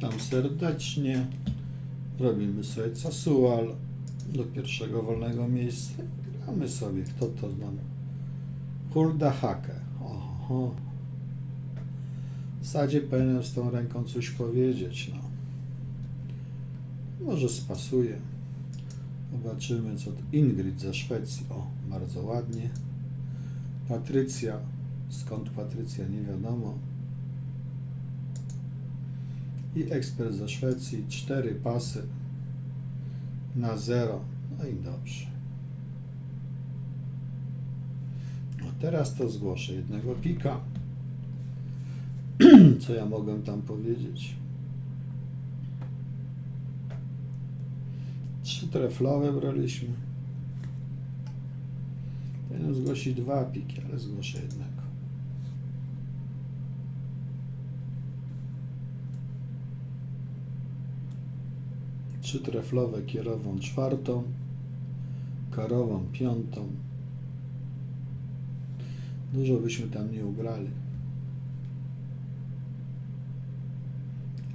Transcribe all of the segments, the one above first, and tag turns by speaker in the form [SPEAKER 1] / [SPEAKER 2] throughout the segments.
[SPEAKER 1] Witam serdecznie. Robimy sobie casual do pierwszego wolnego miejsca. Gramy sobie, kto to znam. Hulda Hake. Oho. W zasadzie powinienem z tą ręką coś powiedzieć, no. Może spasuje. Zobaczymy, co to. Ingrid ze Szwecji. O, bardzo ładnie. Patrycja. Skąd Patrycja, nie wiadomo. I ekspert ze Szwecji. Cztery pasy na zero. No i dobrze. A teraz to zgłoszę jednego pika. Co ja mogę tam powiedzieć? Trzy treflowe braliśmy. Powinienem zgłosić dwa piki, ale zgłoszę jednego. Trzy treflowe kierową czwartą, karową piątą. Dużo byśmy tam nie ugrali.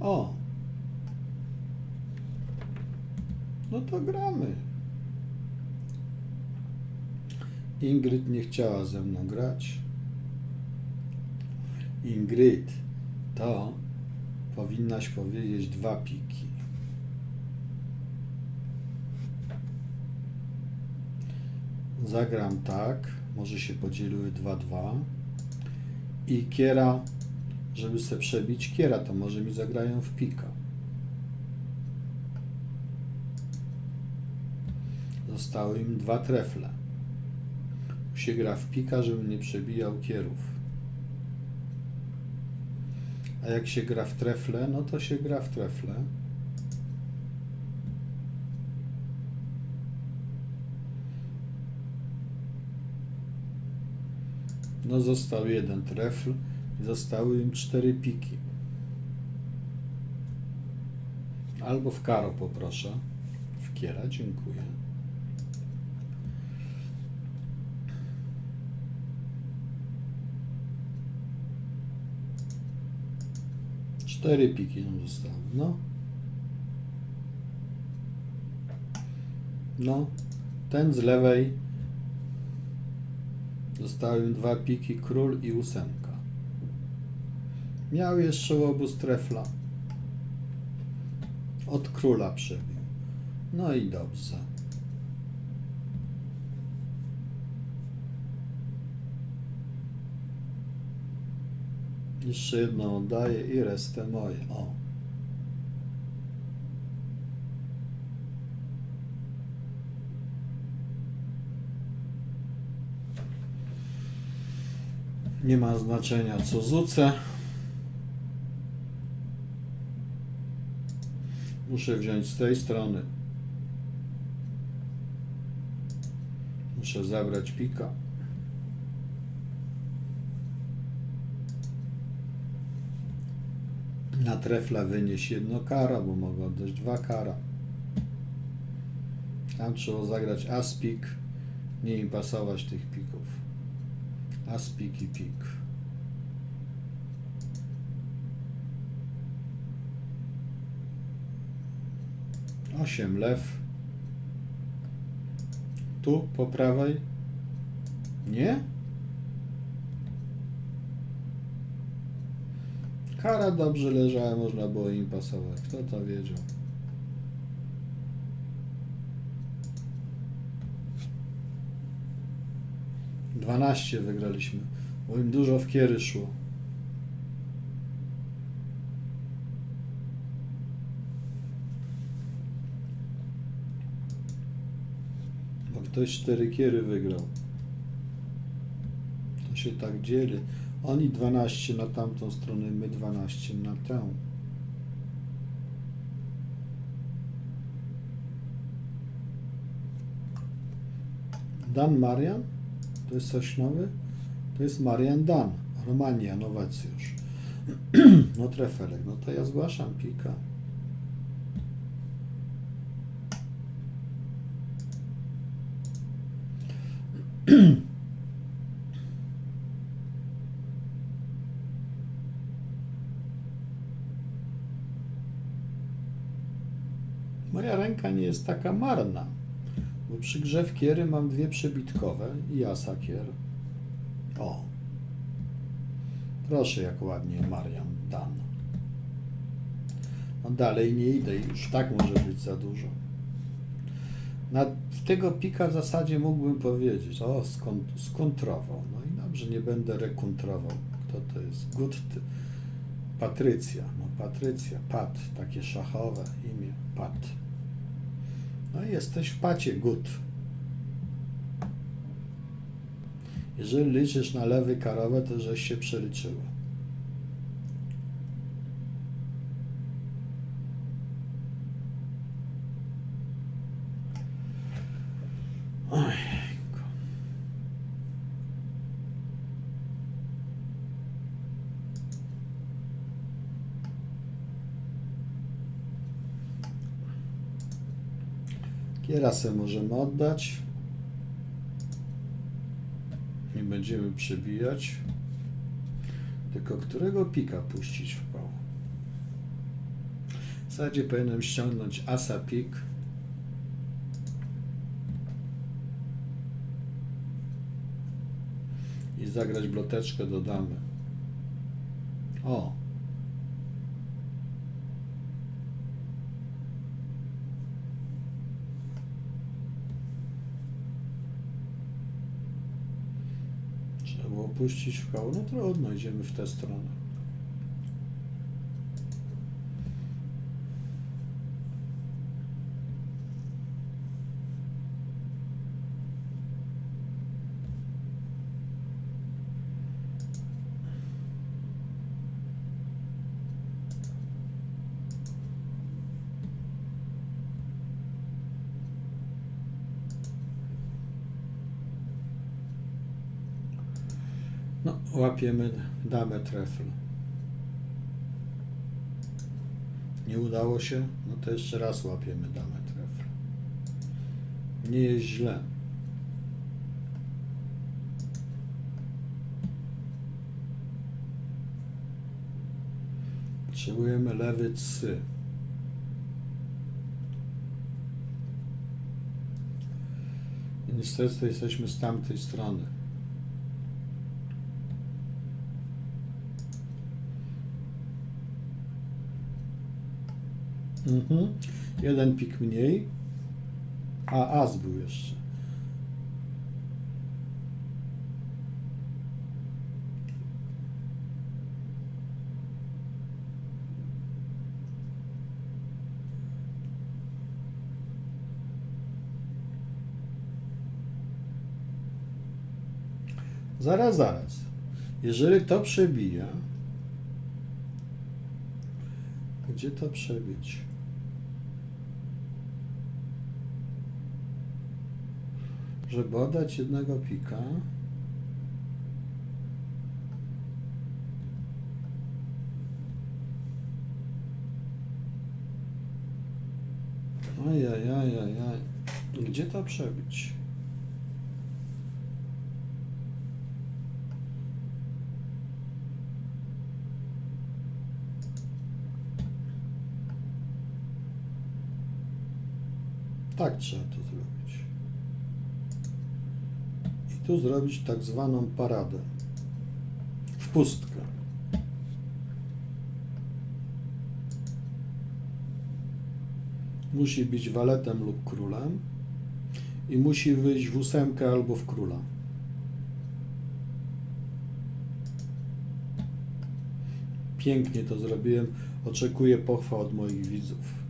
[SPEAKER 1] O! No to gramy. Ingrid nie chciała ze mną grać. Ingrid, to powinnaś powiedzieć dwa piki. Zagram tak, może się podzieliły 2-2 i kiera, żeby se przebić kiera, to może mi zagrają w pika. Zostały im dwa trefle. Się gra w pika, żeby nie przebijał kierów. A jak się gra w trefle, no to się gra w trefle. No został jeden trefl i zostały im cztery piki. Albo w karo poproszę. W kiera, dziękuję. Cztery piki nam zostały. No. No. Ten z lewej Zostały dwa piki, król i ósemka. Miał jeszcze łobuz trefla. Od króla przebił. No i dobrze. Jeszcze jedną oddaję i resztę moje. O. Nie ma znaczenia co rzucę. Muszę wziąć z tej strony. Muszę zabrać pika. Na trefla wynieść jedno kara, bo mogę oddać dwa kara. Tam trzeba zagrać aspik, nie im pasować tych pików. Aspik i pik. Osiem lew. Tu po prawej. Nie? Kara dobrze leżała, można było im pasować. Kto to wiedział? Dwanaście wygraliśmy, bo im dużo w kiery szło. Bo ktoś cztery kiery wygrał. To się tak dzieli. Oni 12 na tamtą stronę, my 12 na tę. Dan Marian? To jest coś nowy? To jest Marian Dan. Romania, Nowacjusz. No trefelek. No to ja zgłaszam pika. Moja ręka nie jest taka marna, przy grze w kiery mam dwie przebitkowe i asa kier. O, proszę jak ładnie Marian Dan. No dalej nie idę, już tak może być za dużo. Na tego pika w zasadzie mógłbym powiedzieć, o, skont, skontrował. No i dobrze, nie będę rekontrował. Kto to jest? Gut, Patrycja. No Patrycja, Pat, takie szachowe imię, Pat. No jesteś w pacie, gut. Jeżeli liczysz na lewy karowę, to żeś się przeliczyła. Ojejku. Kierasę możemy oddać. Nie będziemy przebijać. Tylko którego pika puścić w pał? W zasadzie powinienem ściągnąć asa pik. I zagrać bloteczkę do damy. O! Trzeba było puścić w koło. No trudno, idziemy w tę stronę. No, łapiemy damę trefl. Nie udało się? No to jeszcze raz łapiemy damę trefl. Nie jest źle. Potrzebujemy lewy cy. I Niestety jesteśmy z tamtej strony. Mhm. Jeden pik mniej. A as był jeszcze. Zaraz, zaraz. Jeżeli to przebija, gdzie to przebić? Żeby oddać jednego pika. Ajajajajaj. Gdzie to przebić? Tak trzeba to zrobić. I tu zrobić tak zwaną paradę. W pustkę. Musi być waletem lub królem i musi wyjść w ósemkę albo w króla. Pięknie to zrobiłem. Oczekuję pochwał od moich widzów.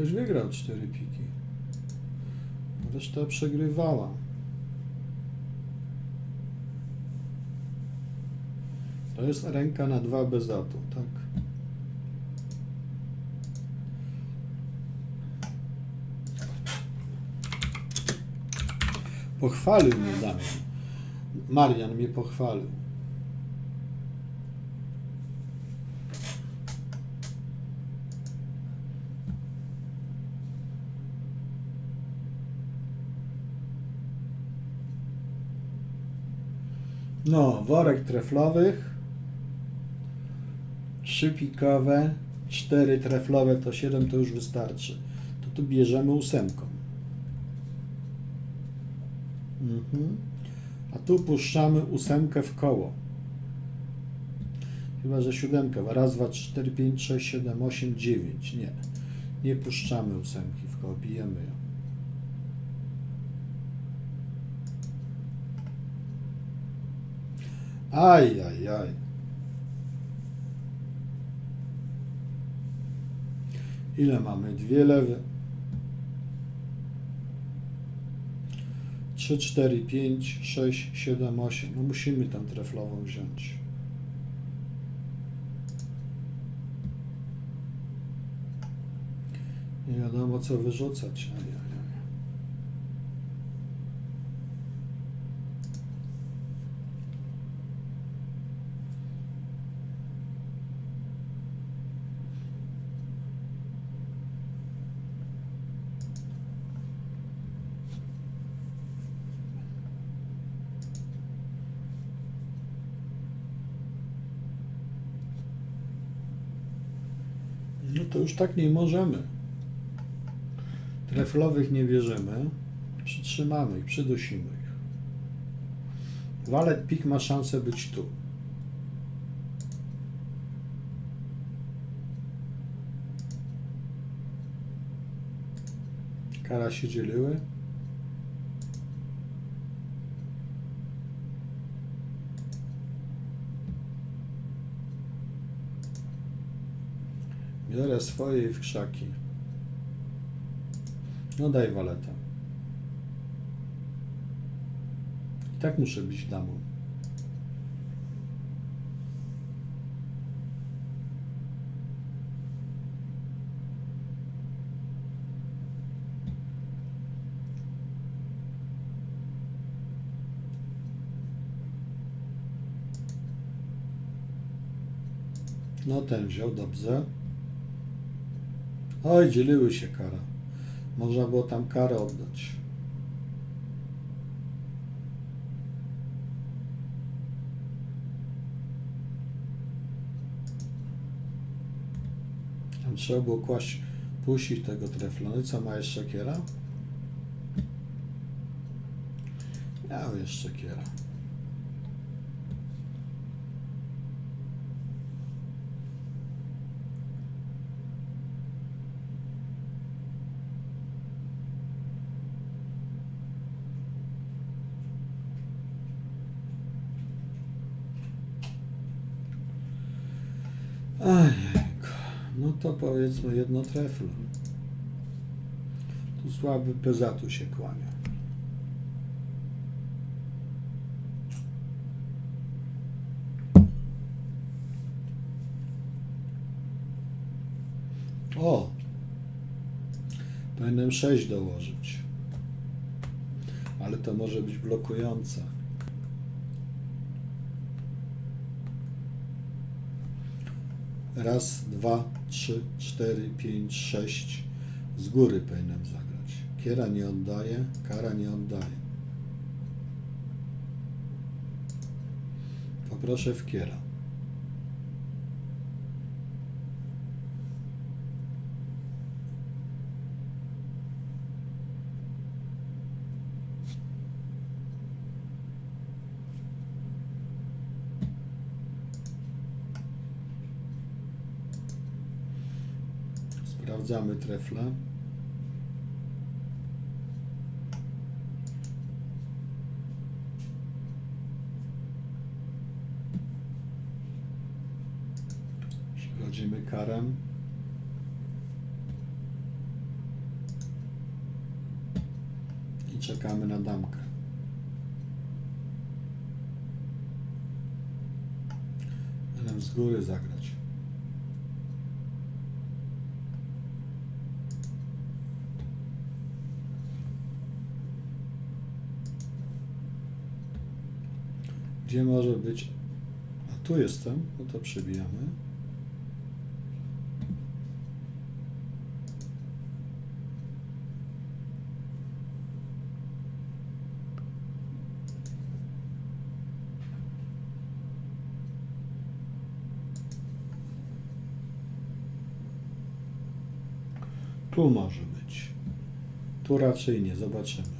[SPEAKER 1] Ktoś wygrał cztery piki. Reszta przegrywała. To jest ręka na dwa bez atu, tak? Pochwalił mnie Damian. Marian mnie pochwalił. No, worek treflowych, trzy pikowe, cztery treflowe to siedem to już wystarczy. To tu bierzemy ósemką. Mhm. A tu puszczamy ósemkę w koło. Chyba, że siódemkę. Raz, dwa, cztery, pięć, sześć, siedem, osiem, dziewięć. Nie. Nie puszczamy ósemki w koło. Bijemy ją. Aj, aj, aj. Ile mamy? Dwie lewe. 3, 4, 5, 6, 7, 8. No musimy tę treflową wziąć. Nie wiadomo co wyrzucać. Aj, aj, aj. No już tak nie możemy. Treflowych nie bierzemy. Przytrzymamy ich, przydusimy ich. Walet pik ma szansę być tu. Kara się dzieliły. Biorę swoje i w krzaki. No daj waletę. I tak muszę być damą. No ten wziął, dobrze. Oj, dzieliły się kara. Można było tam karę oddać. Tam trzeba było kłaść, puścić tego trefla. No co, ma jeszcze kiera? Miał jeszcze kiera. Ajejku. No to powiedzmy jedno treflo. Tu słaby pezatu się kłania. O! Powinienem 6 dołożyć. Ale to może być blokujące. Raz, dwa, trzy, cztery, pięć, sześć. Z góry powinienem zagrać. Kiera nie oddaje, kara nie oddaje. Poproszę w kiera. Sprawdzamy trefle. Przechodzimy karem. I czekamy na damkę. Będę z góry zagrać. Gdzie może być? A tu jestem, no to przebijamy. Tu może być. Tu raczej nie, zobaczymy.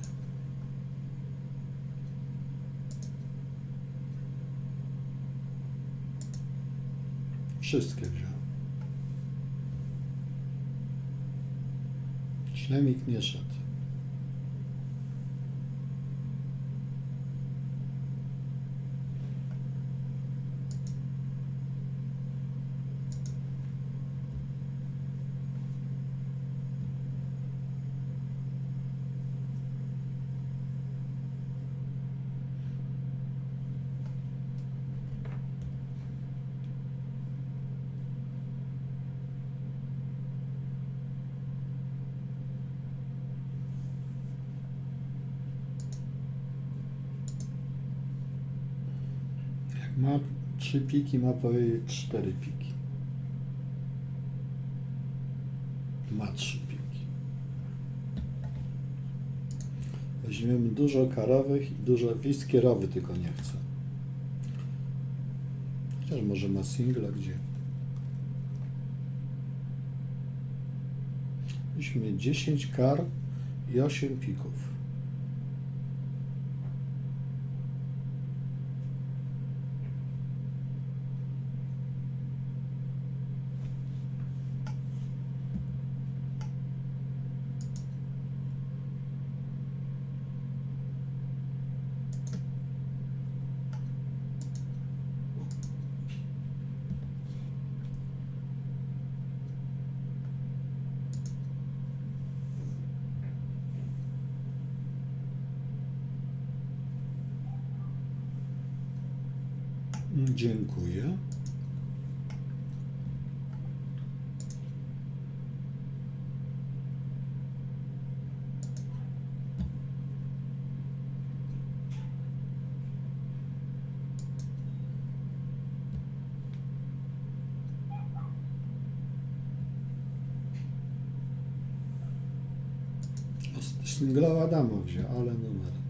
[SPEAKER 1] Wszystkie wziąłem. Ślemik nie szedł. Jak ma trzy piki, ma powiedzieć cztery piki. Ma trzy piki. Weźmiemy dużo karowych i dużo wiskierowy, tylko nie chcę. Chociaż może ma singla gdzie. Mieć 10 kar i 8 pików. Dziękuję. Singlowa dama wzięła, ale numer.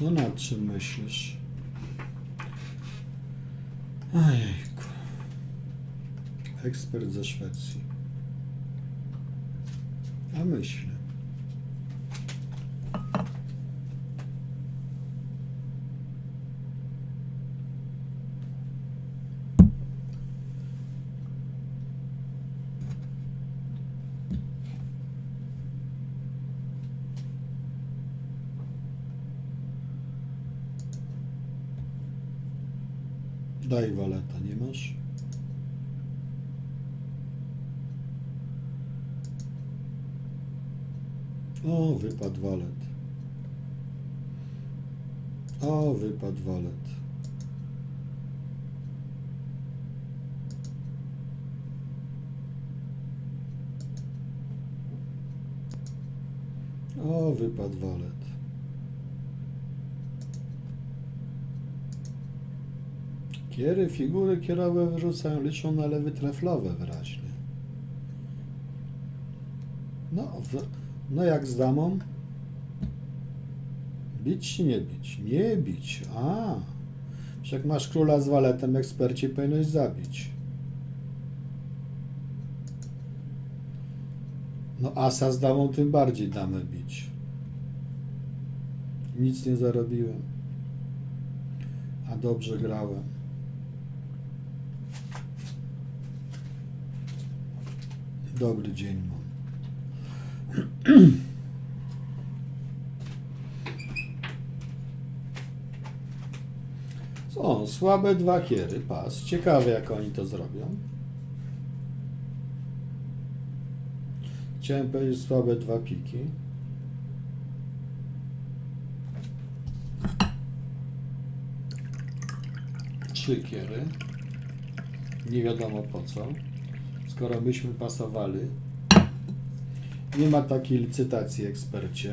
[SPEAKER 1] No nad czym myślisz? Ojejku. Ekspert ze Szwecji. A myślę. Daj waleta, nie masz? O, wypadł walet. O, wypadł walet. O, wypadł walet. Kiery, figury kierowe wyrzucają, liczą na lewy treflowe wyraźnie. No, w, no jak z damą? Bić czy nie bić? Nie bić. A, jak masz króla z waletem, eksperci powinieneś zabić. No asa z damą tym bardziej damę bić. Nic nie zarobiłem. A dobrze grałem. Dobry dzień mam. O, słabe dwa kiery, pas. Ciekawe jak oni to zrobią. Chciałem powiedzieć słabe dwa piki. Trzy kiery. Nie wiadomo po co. Skoro myśmy pasowali. Nie ma takiej licytacji, ekspercie.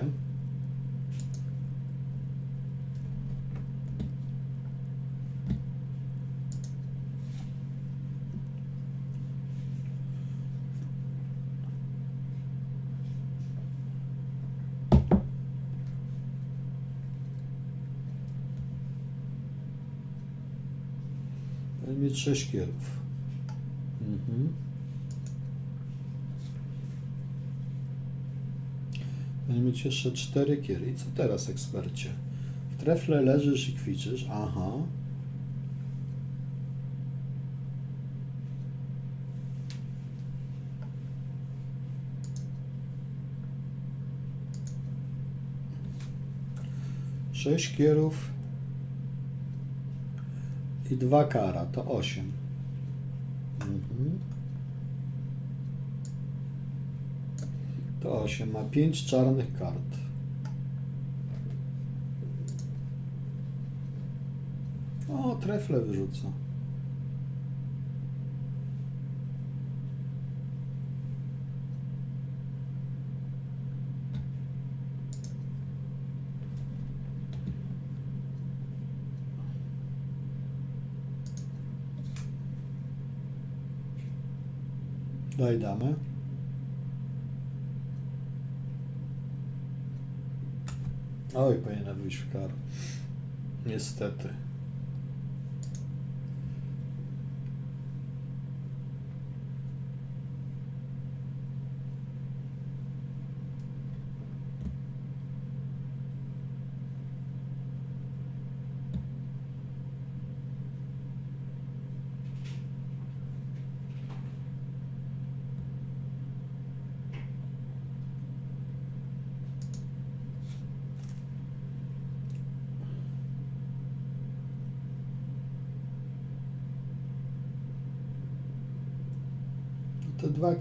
[SPEAKER 1] Mieć 6 kierów. Mhm. Mieć jeszcze 4 kiery. I co teraz, ekspercie? W trefle leżysz i kwiczysz. Aha. Sześć kierów i dwa kara, to osiem. Mhm. To osiem, ma pięć czarnych kart. O, trefle wyrzuca. Daj damę. Oj, powinna wyjść w kar. Niestety.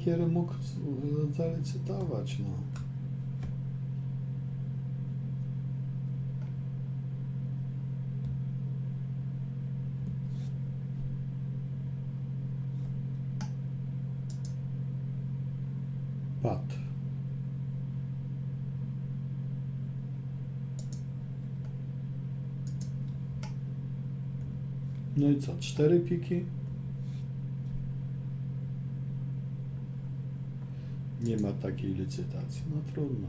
[SPEAKER 1] Kiery mógł z- zalicytować, no. Pat. No i co? Cztery piki? Nie ma takiej licytacji. No trudno.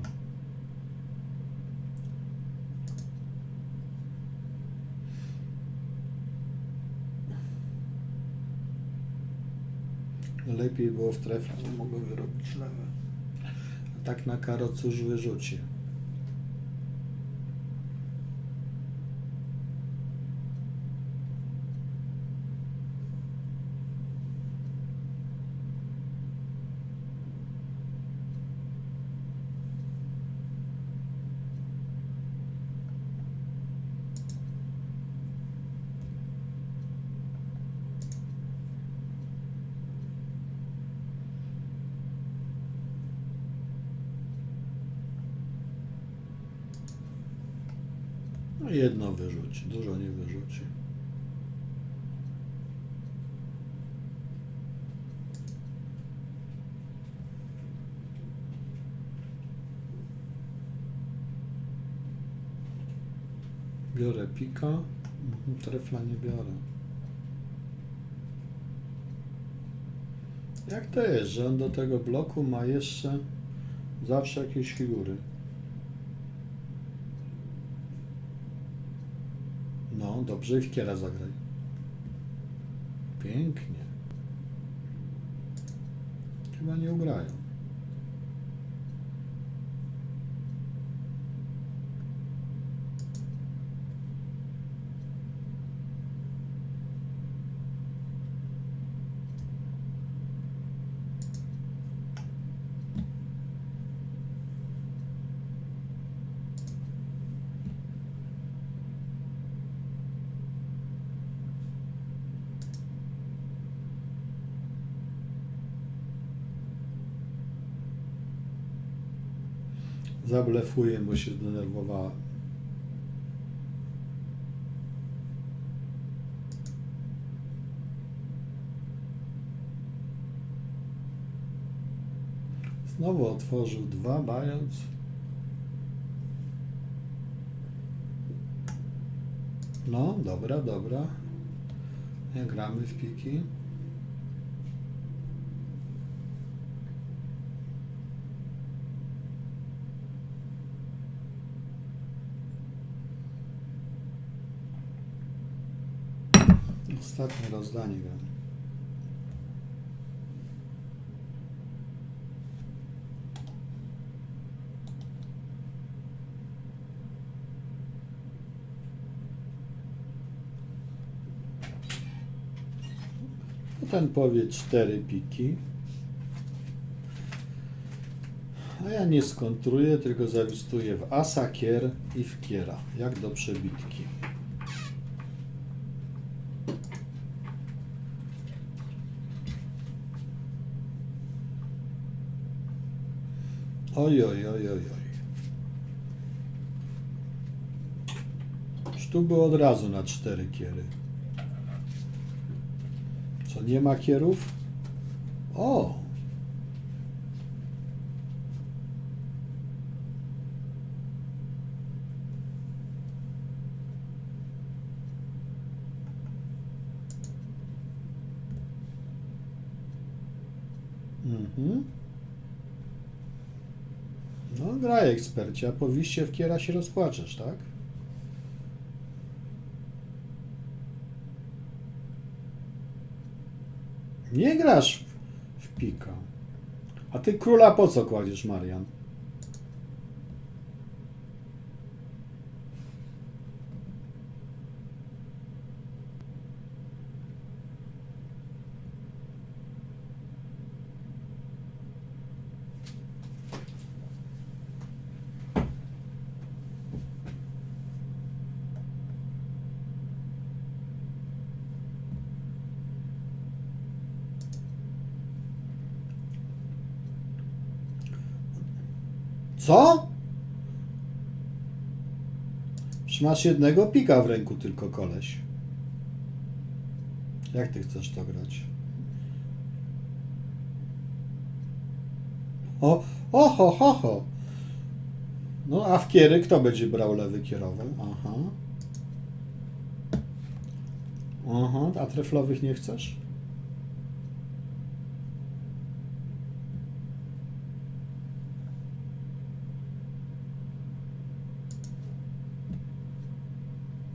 [SPEAKER 1] Lepiej było w trefle, nie mogłem wyrobić lewe. A tak na karo cóż wyrzuci. No jedno wyrzuci, dużo nie wyrzuci. Biorę pika, mhm, trefla nie biorę. Jak to jest, że on do tego bloku ma jeszcze zawsze jakieś figury? No, dobrze, i w kiera zagraj. Pięknie. Chyba nie ugrają. Zablefuję, bo się zdenerwowała. Znowu otworzył dwa, mając. No, dobra, dobra. Nie gramy w piki. Ostatnie rozdanie gram. No Ten powie cztery piki. A ja nie skontruję, tylko zawistuję w asa, kier i w kiera, jak do przebitki. Oj, oj, oj, oj, oj. Tu było od razu na cztery kiery. Co, nie ma kierów? O! Mhm. No, graj ekspercie, a po wiście w kiera się rozpłaczesz, tak? Nie grasz w, w pika. A ty króla po co kładziesz, Marian? Co? Masz jednego pika w ręku tylko, koleś. Jak ty chcesz to grać? O, oho, ho, ho. No, a w kiery kto będzie brał lewy kierowy? Aha. Aha, a treflowych nie chcesz?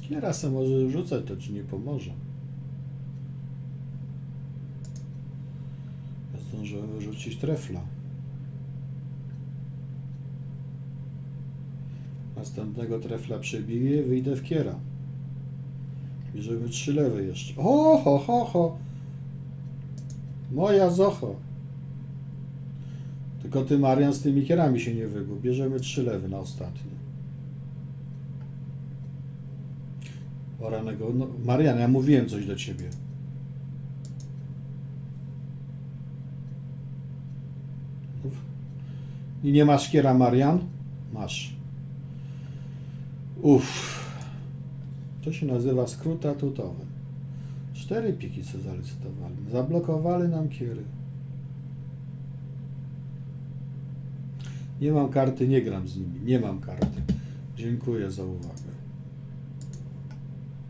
[SPEAKER 1] Kiera może rzucać, to ci nie pomoże. Ja zdążyłem wyrzucić trefla. Następnego trefla przebiję, wyjdę w kiera. Bierzemy trzy lewe jeszcze. O, ho, ho, ho. Moja zocho. Tylko ty, Marian, z tymi kierami się nie wygub. Bierzemy trzy lewy na ostatni. Oranego. No, Marian, ja mówiłem coś do ciebie. I nie masz kiera, Marian? Masz. Uff. To się nazywa skrót atutowy. Cztery piki co zalicytowali. Zablokowali nam kiery. Nie mam karty, nie gram z nimi. Nie mam karty. Dziękuję za uwagę.